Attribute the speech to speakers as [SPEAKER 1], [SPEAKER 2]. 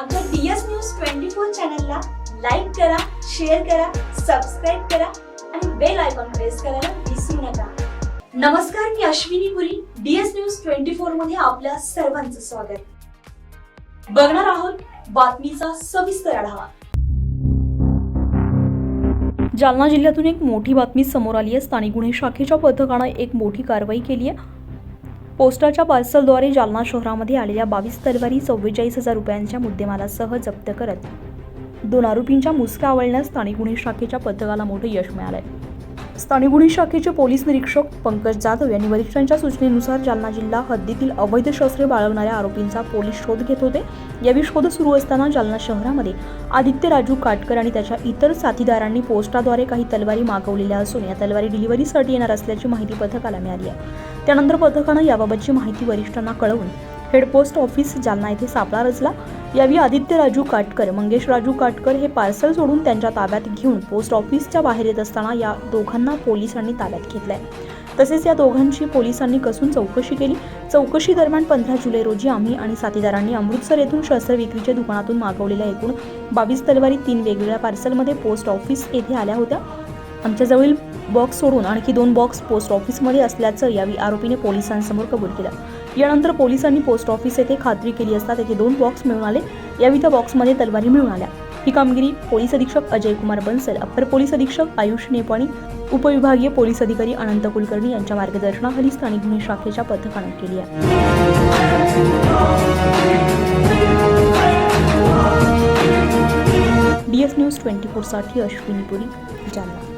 [SPEAKER 1] आमच्या DS news twenty four चॅनलला like करा शेअर करा सबस्क्राईब करा आणि बेल आयकॉन प्रेस करायला विसरू नका. नमस्कार मी Ashwini Puri DS news twenty फोरमध्ये आपल्या सर्वांचं स्वागत. बघणार आहोत बातमीचा सविस्तर आढावा.
[SPEAKER 2] जालना जिल्ह्यातून एक मोठी बातमी समोर आली आहे. स्थानिक गुन्हे शाखेच्या पथकानं एक मोठी कारवाई केली आहे. पोस्टाच्या पार्सलद्वारे जालना शहरामध्ये आलेल्या बावीस तलवारी चव्वेचाळीस हजार रुपयांच्या मुद्देमालासह जप्त करत दोन आरोपींच्या मुसक्या आवळण्यास स्थानिक गुन्हे शाखेच्या पथकाला मोठं यश मिळालंय. स्थानिक गुन्हे शाखेचे पोलीस निरीक्षक पंकज जाधव यांनी वरिष्ठांच्या सूचनेनुसार जालना जिल्हा हद्दीतील अवैध शस्त्रे बाळगणाऱ्या आरोपींचा पोलीस शोध घेत होते. यावेळी शोध सुरू असताना जालना शहरामध्ये आदित्य राजू काटकर आणि त्याच्या इतर साथीदारांनी पोस्टाद्वारे काही तलवारी मागवलेल्या असून या तलवारी डिलिव्हरीसाठी येणार असल्याची माहिती पथकाला मिळाली आहे. त्यानंतर पथकानं याबाबतची माहिती वरिष्ठांना कळवून हेड पोस्ट ऑफिस जालना येथे सापळा रचला. यावेळी आदित्य राजू काटकर मंगेश राजू काटकर हे पार्सल सोडून त्यांच्या ताब्यात घेऊन पोस्ट ऑफिसच्या बाहेर येत असताना या दोघांना पोलिसांनी ताब्यात घेतलंय. तसेच या दोघांची पोलिसांनी कसून चौकशी केली. चौकशी दरम्यान पंधरा जुलै रोजी आम्ही आणि साथीदारांनी अमृतसर येथून शस्त्र विक्रीच्या दुकानातून मागवलेल्या एकूण बावीस तलवारी तीन वेगवेगळ्या पार्सलमध्ये पोस्ट ऑफिस येथे आल्या होत्या. आमच्याजवळील बॉक्स सोडून आणखी दोन बॉक्स पोस्ट ऑफिसमध्ये असल्याचं यावेळी आरोपीने पोलिसांसमोर कबूल केलं. यानंतर पोलिसांनी पोस्ट ऑफिस येथे खात्री केली असता तेथे दोन बॉक्स मिळून आले. यावेळी त्या बॉक्समध्ये तलवारी मिळून आल्या. ही कामगिरी पोलीस अधीक्षक अजय कुमार बन्सल अप्पर पोलीस अधीक्षक आयुष नेपाणी उपविभागीय पोलीस अधिकारी अनंत कुलकर्णी यांच्या मार्गदर्शनाखाली स्थानिक गुन्हे शाखेच्या पथकानं केली आहे. डीएस न्यूज ट्वेंटी फोरसाठी अश्विनी पुरी जालना.